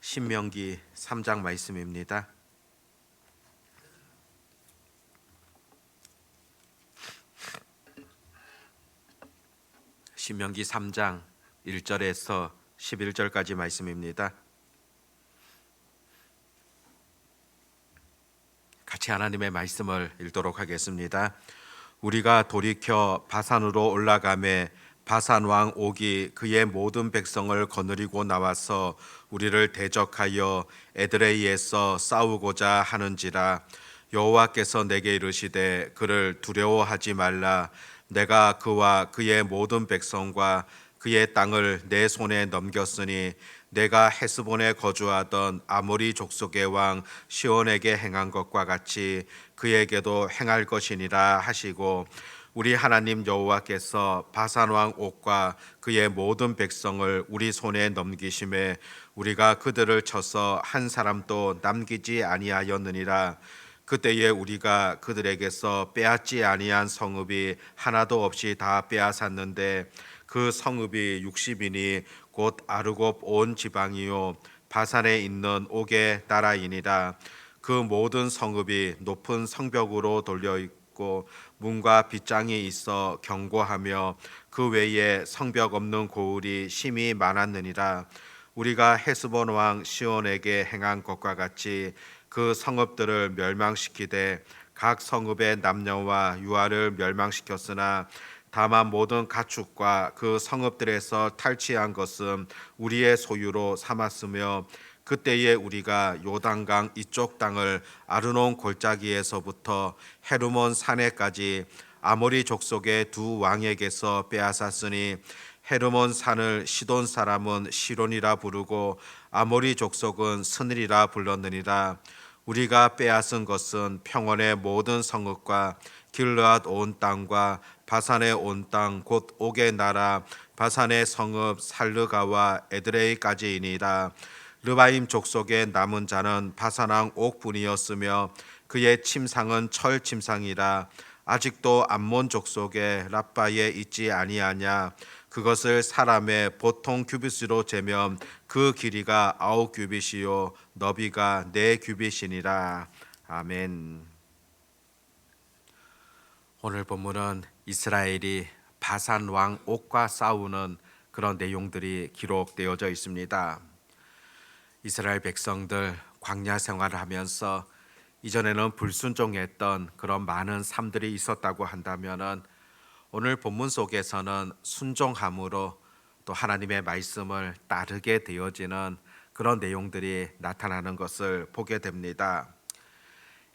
신명기 3장 말씀입니다. 신명기 3장 1절에서 11절까지 말씀입니다. 같이 하나님의 말씀을 읽도록 하겠습니다. 우리가 돌이켜 바산으로 올라가매 바산 왕 옥이 그의 모든 백성을 거느리고 나와서 우리를 대적하여 에드레이에서 싸우고자 하는지라 여호와께서 내게 이르시되 그를 두려워하지 말라. 내가 그와 그의 모든 백성과 그의 땅을 내 손에 넘겼으니 내가 헤스본에 거주하던 아모리 족속의 왕 시온에게 행한 것과 같이 그에게도 행할 것이니라 하시고 우리 하나님 여호와께서 바산 왕 옥과 그의 모든 백성을 우리 손에 넘기심에 우리가 그들을 쳐서 한 사람도 남기지 아니하였느니라. 그때에 우리가 그들에게서 빼앗지 아니한 성읍이 하나도 없이 다 빼앗았는데 그 성읍이 60이니 곧 아르곱 온 지방이요 바산에 있는 옥의 나라이니라. 그 모든 성읍이 높은 성벽으로 돌려 있고 문과 빗장이 있어 경고하며 그 외에 성벽 없는 고을이 심히 많았느니라. 우리가 헤스본 왕 시온에게 행한 것과 같이 그 성읍들을 멸망시키되 각 성읍의 남녀와 유아를 멸망시켰으나 다만 모든 가축과 그 성읍들에서 탈취한 것은 우리의 소유로 삼았으며 그때에 우리가 요단강 이쪽 땅을 아르논 골짜기에서부터 헤르몬 산에까지 아모리 족속의 두 왕에게서 빼앗았으니 헤르몬 산을 시돈 사람은 시론이라 부르고 아모리 족속은 스늘이라 불렀느니라. 우리가 빼앗은 것은 평원의 모든 성읍과 길르앗 온 땅과 바산의 온 땅 곧 옥의 나라 바산의 성읍 살르가와 에드레이까지이니라 르바임 족속의 남은 자는 바산왕 옥뿐이었으며 그의 침상은 철 침상이라 아직도 암몬 족속의 라빠에 있지 아니하냐 그것을 사람의 보통 규빗으로 재면 그 길이가 아홉 규빗이요 너비가 네 규빗이니라 아멘. 오늘 본문은 이스라엘이 바산 왕 옥과 싸우는 그런 내용들이 기록되어져 있습니다. 이스라엘 백성들 광야 생활을 하면서 이전에는 불순종했던 그런 많은 삶들이 있었다고 한다면은 오늘 본문 속에서는 순종함으로 또 하나님의 말씀을 따르게 되어지는 그런 내용들이 나타나는 것을 보게 됩니다.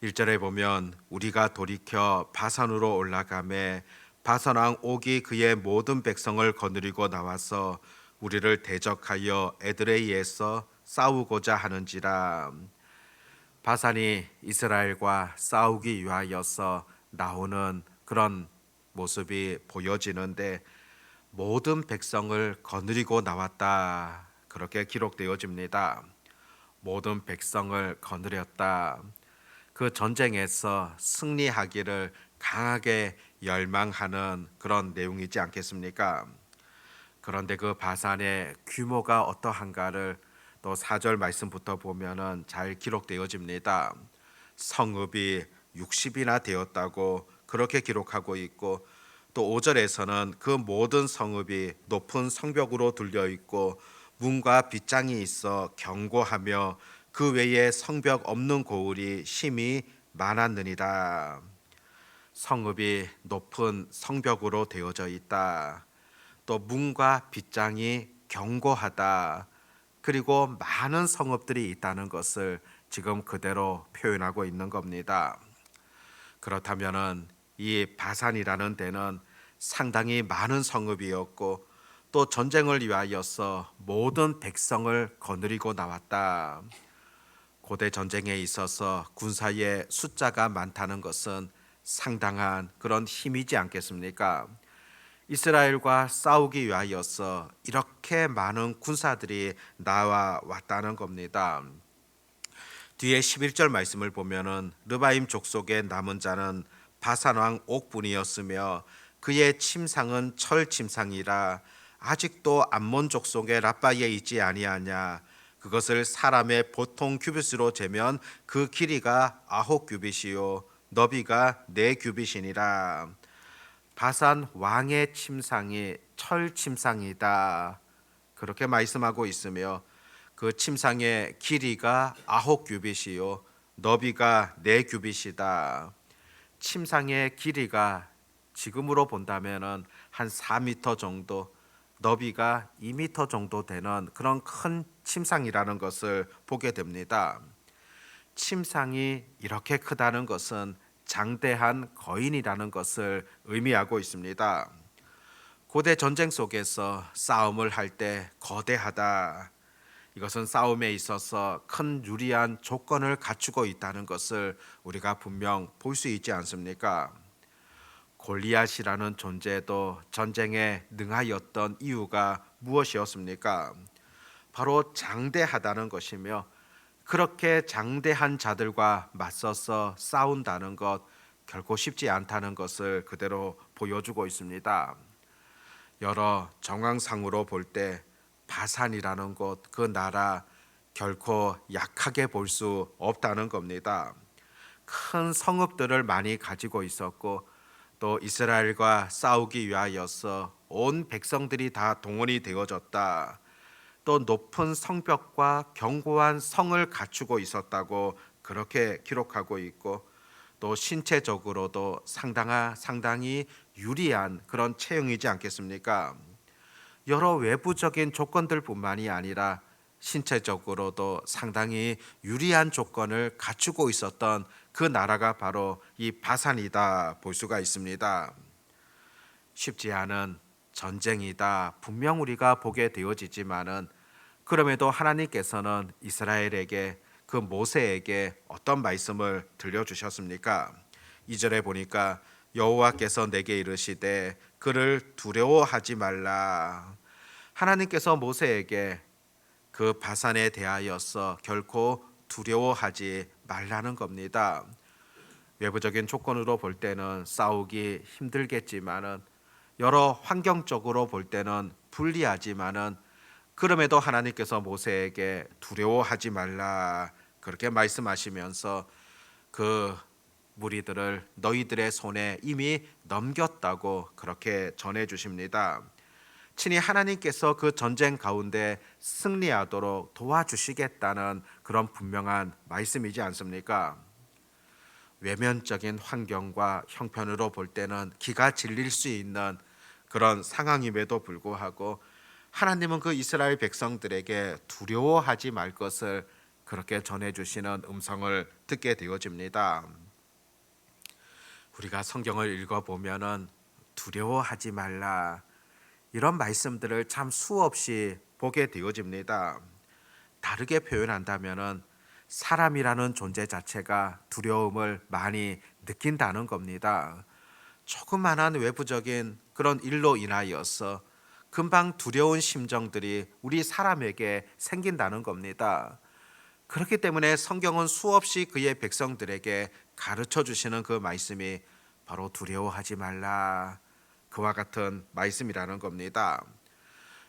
1절에 보면 우리가 돌이켜 바산으로 올라가매 바산 왕 옥이 그의 모든 백성을 거느리고 나와서 우리를 대적하여 에드레이에서 싸우고자 하는지라 바산이 이스라엘과 싸우기 위하여서 나오는 그런 모습이 보여지는데 모든 백성을 거느리고 나왔다. 그렇게 기록되어집니다. 모든 백성을 거느렸다. 그 전쟁에서 승리하기를 강하게 열망하는 그런 내용이지 않겠습니까? 그런데 그 바산의 규모가 어떠한가를 또 4절 말씀부터 보면은 잘 기록되어집니다. 성읍이 60이나 되었다고 그렇게 기록하고 있고 또 5절에서는 그 모든 성읍이 높은 성벽으로 둘려 있고 문과 빗장이 있어 경고하며 그 외에 성벽 없는 고을이 심히 많았느니라. 성읍이 높은 성벽으로 되어져 있다. 또 문과 빗장이 경고하다. 그리고 많은 성읍들이 있다는 것을 지금 그대로 표현하고 있는 겁니다. 그렇다면은 이 바산이라는 데는 상당히 많은 성읍이었고 또 전쟁을 위하여서 모든 백성을 거느리고 나왔다. 고대 전쟁에 있어서 군사의 숫자가 많다는 것은 상당한 그런 힘이지 않겠습니까? 이스라엘과 싸우기 위하여서 이렇게 많은 군사들이 나와 왔다는 겁니다. 뒤에 11절 말씀을 보면은 르바임 족속의 남은 자는 바산 왕 옥분이었으며 그의 침상은 철 침상이라 아직도 암몬 족속의 라빠에 있지 아니하냐 그것을 사람의 보통 규빗으로 재면 그 길이가 아홉 규빗이요 너비가 네 규빗이니라 바산 왕의 침상이 철 침상이다 그렇게 말씀하고 있으며 그 침상의 길이가 아홉 규빗이요 너비가 네 규빗이다 침상의 길이가 지금으로 본다면은 한 4미터 정도, 너비가 2미터 정도 되는 그런 큰 침상이라는 것을 보게 됩니다. 침상이 이렇게 크다는 것은 장대한 거인이라는 것을 의미하고 있습니다. 고대 전쟁 속에서 싸움을 할 때 거대하다. 이것은 싸움에 있어서 큰 유리한 조건을 갖추고 있다는 것을 우리가 분명 볼 수 있지 않습니까? 골리앗이라는 존재도 전쟁에 능하였던 이유가 무엇이었습니까? 바로 장대하다는 것이며 그렇게 장대한 자들과 맞서서 싸운다는 것 결코 쉽지 않다는 것을 그대로 보여주고 있습니다. 여러 정황상으로 볼 때 바산이라는 곳 그 나라 결코 약하게 볼 수 없다는 겁니다. 큰 성읍들을 많이 가지고 있었고 또 이스라엘과 싸우기 위하여서 온 백성들이 다 동원이 되어졌다. 또 높은 성벽과 견고한 성을 갖추고 있었다고 그렇게 기록하고 있고 또 신체적으로도 상당하, 상당히 유리한 그런 체형이지 않겠습니까? 여러 외부적인 조건들뿐만이 아니라 신체적으로도 상당히 유리한 조건을 갖추고 있었던 그 나라가 바로 이 바산이다 볼 수가 있습니다. 쉽지 않은 전쟁이다 분명 우리가 보게 되어지지만은 그럼에도 하나님께서는 이스라엘에게 그 모세에게 어떤 말씀을 들려주셨습니까? 2절에 보니까 여호와께서 내게 이르시되 그를 두려워하지 말라. 하나님께서 모세에게 그 바산에 대하여서 결코 두려워하지 말라는 겁니다. 외부적인 조건으로 볼 때는 싸우기 힘들겠지만은 여러 환경적으로 볼 때는 불리하지만은 그럼에도 하나님께서 모세에게 두려워하지 말라 그렇게 말씀하시면서 그 무리들을 너희들의 손에 이미 넘겼다고 그렇게 전해 주십니다. 친히 하나님께서 그 전쟁 가운데 승리하도록 도와주시겠다는 그런 분명한 말씀이지 않습니까? 외면적인 환경과 형편으로 볼 때는 기가 질릴 수 있는 그런 상황임에도 불구하고 하나님은 그 이스라엘 백성들에게 두려워하지 말 것을 그렇게 전해 주시는 음성을 듣게 되어집니다. 우리가 성경을 읽어 보면은 두려워하지 말라 이런 말씀들을 참 수없이 보게 되어집니다. 다르게 표현한다면은 사람이라는 존재 자체가 두려움을 많이 느낀다는 겁니다. 조그만한 외부적인 그런 일로 인하여서 금방 두려운 심정들이 우리 사람에게 생긴다는 겁니다. 그렇기 때문에 성경은 수없이 그의 백성들에게 가르쳐 주시는 그 말씀이 바로 두려워하지 말라. 그와 같은 말씀이라는 겁니다.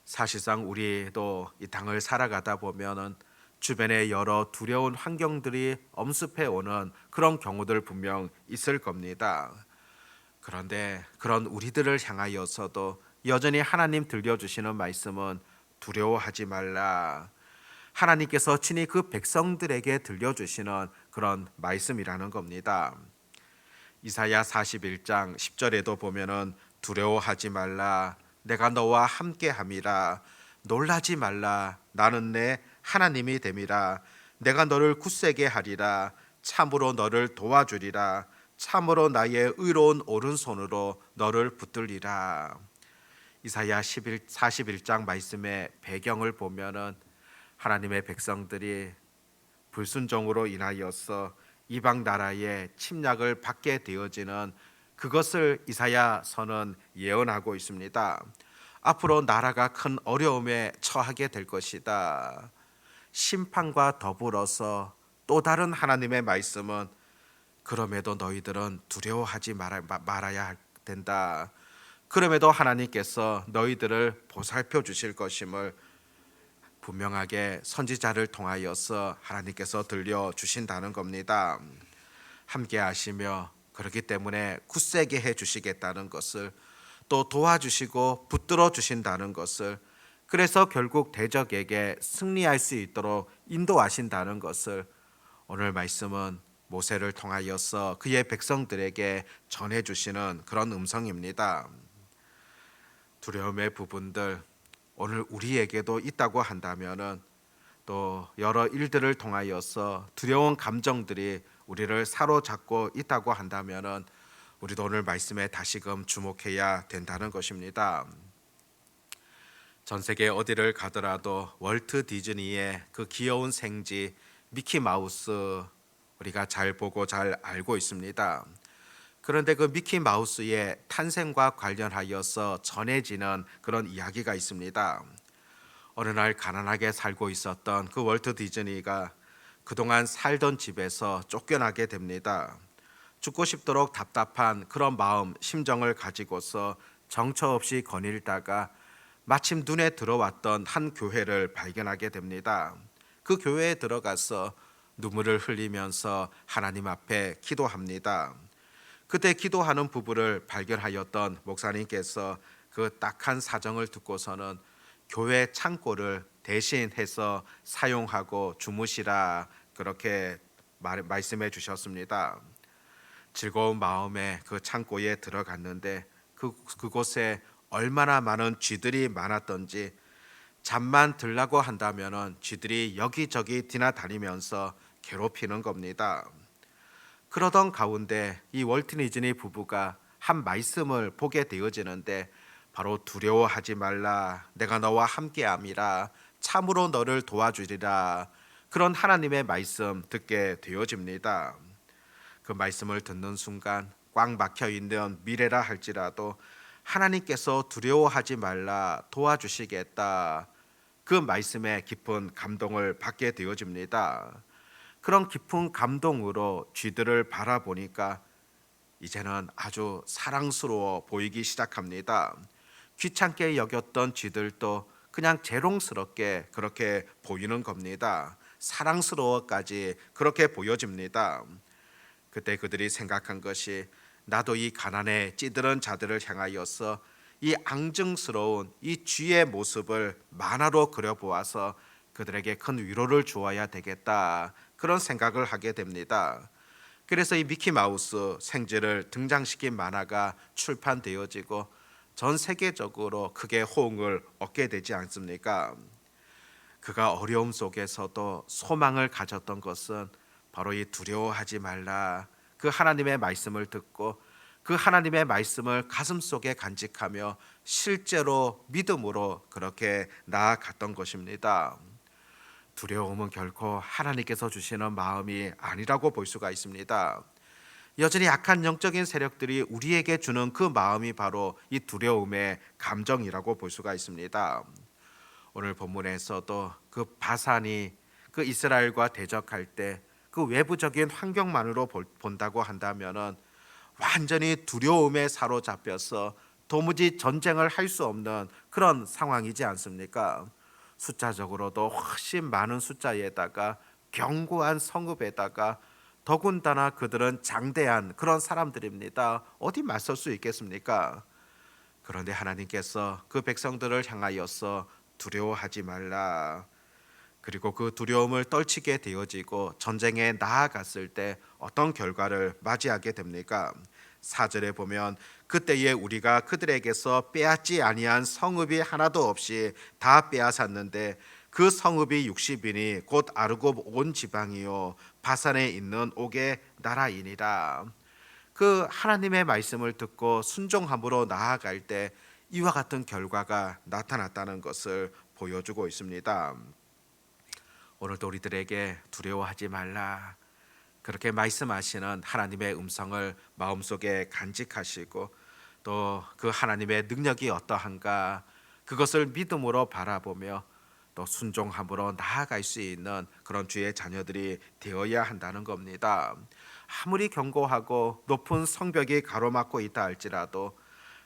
사실상 우리도 이 땅을 살아가다 보면은 주변에 여러 두려운 환경들이 엄습해 오는 그런 경우들 분명 있을 겁니다. 그런데 그런 우리들을 향하여서도 여전히 하나님 들려주시는 말씀은 두려워하지 말라. 하나님께서 친히 그 백성들에게 들려주시는 그런 말씀이라는 겁니다. 이사야 41장 10절에도 보면은 두려워하지 말라. 내가 너와 함께 함이라. 놀라지 말라. 나는 내 하나님이 됨이라. 내가 너를 굳세게 하리라. 참으로 너를 도와주리라 참으로 나의 의로운 오른손으로 너를 붙들리라 이사야 11, 41장 말씀의 배경을 보면은 하나님의 백성들이 불순종으로 인하여서 이방 나라의 침략을 받게 되어지는 그것을 이사야 선은 예언하고 있습니다. 앞으로 나라가 큰 어려움에 처하게 될 것이다. 심판과 더불어서 또 다른 하나님의 말씀은 그럼에도 너희들은 두려워하지 말아야 된다. 그럼에도 하나님께서 너희들을 보살펴 주실 것임을 분명하게 선지자를 통하여서 하나님께서 들려 주신다는 겁니다. 함께 하시며 그렇기 때문에 굳세게 해 주시겠다는 것을 또 도와주시고 붙들어 주신다는 것을 그래서 결국 대적에게 승리할 수 있도록 인도하신다는 것을 오늘 말씀은 모세를 통하여서 그의 백성들에게 전해 주시는 그런 음성입니다. 두려움의 부분들 오늘 우리에게도 있다고 한다면은 또 여러 일들을 통하여서 두려운 감정들이 우리를 사로잡고 있다고 한다면은 우리도 오늘 말씀에 다시금 주목해야 된다는 것입니다. 전 세계 어디를 가더라도 월트 디즈니의 그 귀여운 생쥐 미키 마우스 우리가 잘 보고 잘 알고 있습니다. 그런데 그 미키 마우스의 탄생과 관련하여서 전해지는 그런 이야기가 있습니다. 어느 날 가난하게 살고 있었던 그 월트 디즈니가 그동안 살던 집에서 쫓겨나게 됩니다. 죽고 싶도록 답답한 그런 마음, 심정을 가지고서 정처 없이 거닐다가 마침 눈에 들어왔던 한 교회를 발견하게 됩니다. 그 교회에 들어가서 눈물을 흘리면서 하나님 앞에 기도합니다. 그때 기도하는 부부를 발견하였던 목사님께서 그 딱한 사정을 듣고서는 교회 창고를 대신해서 사용하고 주무시라 그렇게 말, 말씀해 주셨습니다. 즐거운 마음에 그 창고에 들어갔는데 그 그곳에 얼마나 많은 쥐들이 많았던지 잠만 들라고 한다면은 쥐들이 여기저기 디나다니면서 괴롭히는 겁니다. 그러던 가운데 이 월트 니즈니 부부가 한 말씀을 보게 되어지는데 바로 두려워하지 말라 내가 너와 함께함이라 참으로 너를 도와주리라 그런 하나님의 말씀 듣게 되어집니다. 그 말씀을 듣는 순간 꽉 막혀 있는 미래라 할지라도 하나님께서 두려워하지 말라 도와주시겠다. 그 말씀에 깊은 감동을 받게 되어집니다. 그런 깊은 감동으로 쥐들을 바라보니까 이제는 아주 사랑스러워 보이기 시작합니다. 귀찮게 여겼던 쥐들도 그냥 재롱스럽게 그렇게 보이는 겁니다. 사랑스러워까지 그렇게 보여집니다. 그때 그들이 생각한 것이 나도 이 가난에 찌들은 자들을 향하여서 이 앙증스러운 이 쥐의 모습을 만화로 그려보아서 그들에게 큰 위로를 주어야 되겠다 그런 생각을 하게 됩니다. 그래서 이 미키 마우스 생쥐를 등장시킨 만화가 출판되어지고 전 세계적으로 크게 호응을 얻게 되지 않습니까? 그가 어려움 속에서도 소망을 가졌던 것은 바로 이 두려워하지 말라 그 하나님의 말씀을 듣고 그 하나님의 말씀을 가슴 속에 간직하며 실제로 믿음으로 그렇게 나아갔던 것입니다. 두려움은 결코 하나님께서 주시는 마음이 아니라고 볼 수가 있습니다. 여전히 약한 영적인 세력들이 우리에게 주는 그 마음이 바로 이 두려움의 감정이라고 볼 수가 있습니다. 오늘 본문에서도 그 바산이 그 이스라엘과 대적할 때 그 외부적인 환경만으로 본다고 한다면은 완전히 두려움에 사로잡혀서 도무지 전쟁을 할 수 없는 그런 상황이지 않습니까? 숫자적으로도 훨씬 많은 숫자에다가 견고한 성읍에다가 더군다나 그들은 장대한 그런 사람들입니다. 어디 맞설 수 있겠습니까? 그런데 하나님께서 그 백성들을 향하여서 두려워하지 말라. 그리고 그 두려움을 떨치게 되어지고 전쟁에 나아갔을 때 어떤 결과를 맞이하게 됩니까? 사절에 보면 그때에 우리가 그들에게서 빼앗지 아니한 성읍이 하나도 없이 다 빼앗았는데 그 성읍이 60인이 곧 아르곱 온 지방이요 바산에 있는 옥의 나라이니라. 그 하나님의 말씀을 듣고 순종함으로 나아갈 때 이와 같은 결과가 나타났다는 것을 보여주고 있습니다. 오늘도 우리들에게 두려워하지 말라. 그렇게 말씀하시는 하나님의 음성을 마음속에 간직하시고 또 그 하나님의 능력이 어떠한가 그것을 믿음으로 바라보며 또 순종함으로 나아갈 수 있는 그런 주의 자녀들이 되어야 한다는 겁니다. 아무리 견고하고 높은 성벽이 가로막고 있다 할지라도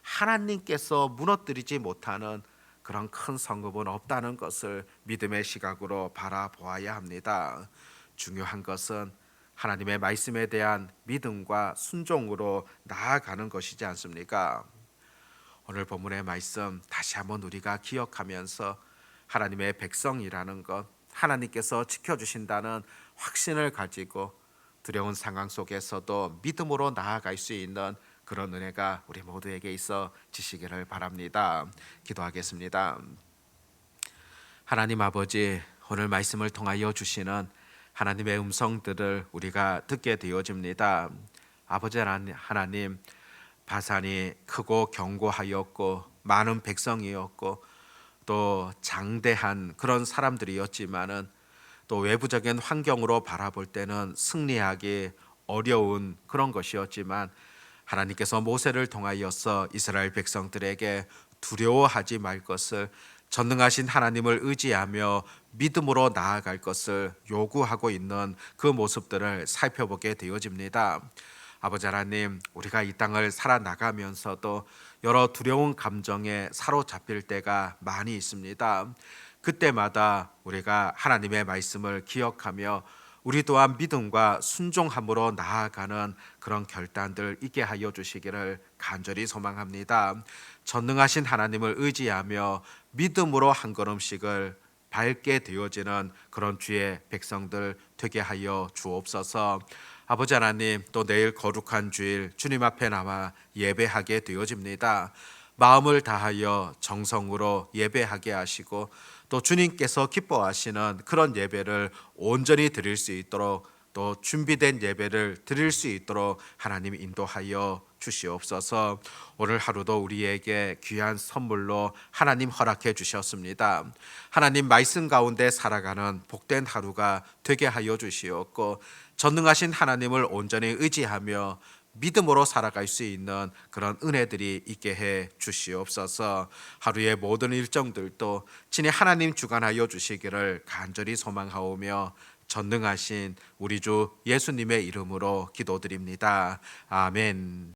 하나님께서 무너뜨리지 못하는 그런 큰 성급은 없다는 것을 믿음의 시각으로 바라보아야 합니다. 중요한 것은 하나님의 말씀에 대한 믿음과 순종으로 나아가는 것이지 않습니까? 오늘 본문의 말씀 다시 한번 우리가 기억하면서 하나님의 백성이라는 것, 하나님께서 지켜주신다는 확신을 가지고 두려운 상황 속에서도 믿음으로 나아갈 수 있는 그런 은혜가 우리 모두에게 있어 지시기를 바랍니다. 기도하겠습니다. 하나님 아버지, 오늘 말씀을 통하여 주시는 하나님의 음성들을 우리가 듣게 되어집니다. 아버지 하나님, 바산이 크고 견고하였고 많은 백성이었고 또 장대한 그런 사람들이었지만은 또 외부적인 환경으로 바라볼 때는 승리하기 어려운 그런 것이었지만 하나님께서 모세를 통하여서 이스라엘 백성들에게 두려워하지 말 것을 전능하신 하나님을 의지하며 믿음으로 나아갈 것을 요구하고 있는 그 모습들을 살펴보게 되어집니다. 아버지 하나님, 우리가 이 땅을 살아나가면서도 여러 두려운 감정에 사로잡힐 때가 많이 있습니다. 그때마다 우리가 하나님의 말씀을 기억하며 우리 또한 믿음과 순종함으로 나아가는 그런 결단들 있게 하여 주시기를 간절히 소망합니다. 전능하신 하나님을 의지하며 믿음으로 한 걸음씩을 밟게 되어지는 그런 주의 백성들 되게 하여 주옵소서. 아버지 하나님 또 내일 거룩한 주일 주님 앞에 나와 예배하게 되어집니다. 마음을 다하여 정성으로 예배하게 하시고 또 주님께서 기뻐하시는 그런 예배를 온전히 드릴 수 있도록 또 준비된 예배를 드릴 수 있도록 하나님 인도하여 주시옵소서. 오늘 하루도 우리에게 귀한 선물로 하나님 허락해 주셨습니다. 하나님 말씀 가운데 살아가는 복된 하루가 되게 하여 주시옵고 전능하신 하나님을 온전히 의지하며 믿음으로 살아갈 수 있는 그런 은혜들이 있게 해 주시옵소서. 하루의 모든 일정들도 친히 하나님 주관하여 주시기를 간절히 소망하오며 전능하신 우리 주 예수님의 이름으로 기도드립니다. 아멘.